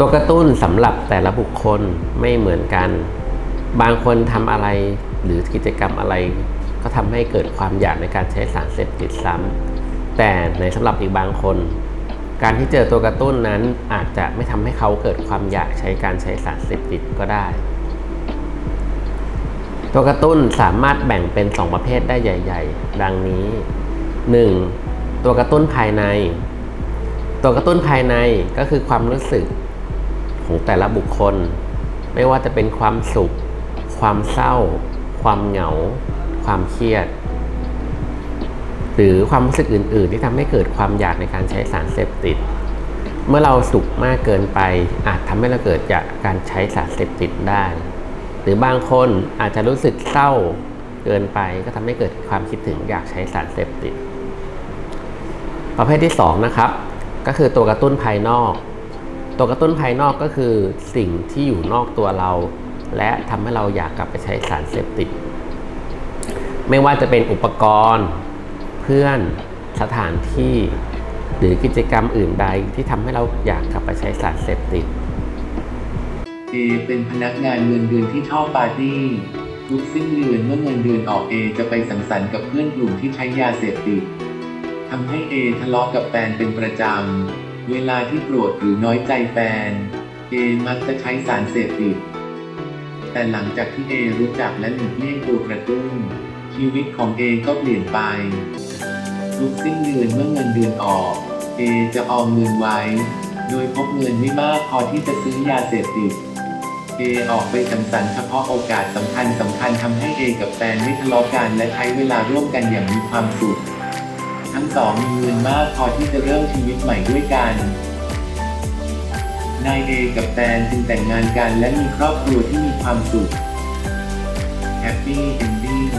ตัวกระตุ้นสำหรับแต่ละบุคคลไม่เหมือนกัน บางคนทำอะไรหรือกิจกรรมอะไร ก็ทำให้เกิดความอยากในการใช้สารเสพติดซ้ำแต่ในสำหรับอีกบางคน การที่เจอตัวกระตุ้นนั้นอาจจะไม่ทำให้เขาเกิดความอยากใช้การใช้สารเสพติดก็ได้ ตัวกระตุ้นสามารถแบ่งเป็น 2 ประเภทได้ใหญ่ ๆ ดังนี้ 1. ตัวกระตุ้นภายใน ตัวกระตุ้นภายในก็คือความรู้สึก ของแต่ละบุคคล ไม่ว่าจะเป็นความสุข ความเศร้า ความเหงา ความเครียด หรือความรู้สึกอื่น ๆ ที่ทำให้เกิดความอยากในการใช้สารเสพติด เมื่อเราสุขมากเกินไป อาจทำให้เราเกิดจากการใช้สารเสพติดได้ หรือบางคนอาจจะรู้สึกเศร้าเกินไปก็ทำให้เกิดความคิดถึงอยากใช้สารเสพติด ประเภทที่2นะครับก็คือตัวกระตุ้นภายนอก ตัวกระตุ้นภายนอกก็คือสิ่งที่อยู่นอกตัวเรา และทำให้เราอยากกลับไปใช้สารเสพติด ไม่ว่าจะเป็นอุปกรณ์ เพื่อนสถานที่ หรือกิจกรรมอื่นใดที่ทำให้เราอยากกลับไปใช้สารเสพติดเอเป็นพนักงานเงินเดือนที่ชอบปาร์ตี้ทุกสิ้นเดือนเมื่อเงินเดือนออกเอจะไปสังสรรค์กับเพื่อนกลุ่มที่ใช้ยาเสพติดทำให้เอทะเลาะกับแฟนเป็นประจำ เวลาที่โกรธหรือน้อยใจแฟน เอมักจะใช้สารเสพติด แต่หลังจากที่เอรู้จักและหลีกเลี่ยงตัวกระตุ้น ชีวิตของเอก็เปลี่ยนไปทุกสิ้นเดือนเมื่อเงินเดือนออก เอจะออมเงินไว้ โดยพบเงินไม่มากพอที่จะซื้อยาเสพติด เอออกไปสังสรรค์เฉพาะโอกาสสำคัญสำคัญทำให้เอกับแฟนไม่ทะเลาะกันและใช้เวลาร่วมกันอย่างมีความสุข ทั้งสองมีเงินมากพอที่จะเริ่มชีวิตใหม่ด้วยกัน นายเอกับแฟนจึงแต่งงานกันและมีครอบครัวที่มีความสุข Happy Ending